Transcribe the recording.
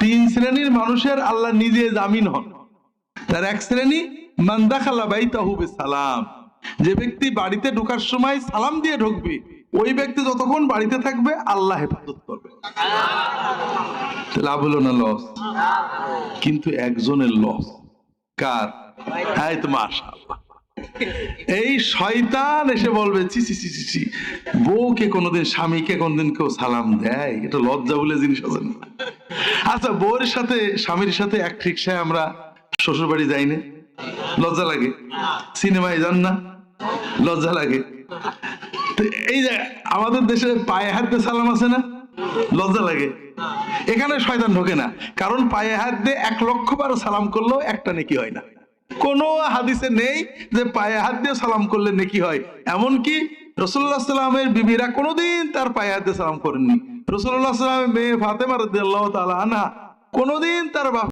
তিন শ্রেণির মানুষের আল্লাহ নিজে জামিন হন। তার এক শ্রেণি মান্দাখালা বাইতাহু সালাম যে ব্যক্তি বাড়িতে ঢোকার সময় সালাম দিয়ে ঢুকবে, ওই ব্যক্তি যতক্ষণ বাড়িতে থাকবে, আল্লাহ হেফাজত করবে। লাভ হলো না লস কিন্তু একজনের লস কার? হ্যাঁ তো মাশাআল্লাহ। এই শয়তান এসে বলবে চি চি চি চি বউকে কোনোদিন, স্বামীকে কোনোদিন কেউ সালাম দেয়? এটা লজ্জা বলে জিনিস আছে না। আচ্ছা বউয়ের সাথে, স্বামীর সাথে এক রিক্সায় আমরা শ্বশুর বাড়ি যাই না। লজ্জা লাগে। সিনেমায় যান না। লজ্জা লাগে। এই যে আমাদের দেশে পায়ে হাত সালাম আছে না? লজ্জা লাগে। এখানে শয়তান ঢোকে না। কারণ পায়ে হাত দিয়ে এক লক্ষ বার সালাম করলেও একটা নেকি হয় না। কোনো হাদিসে নেই যে পায়ে হাত দিয়ে সালাম করলে নেকি হয়। এমনকি রসুল্লাহ সাল্লামের বিবিরা কোনোদিন তার পায়ে হাত দিয়ে সালাম করেননি। রসুল্লাহ সাল্লামের মেয়ে ফাতেমা রাদিয়াল্লাহু তাআলা আনহা কোনোদিন তার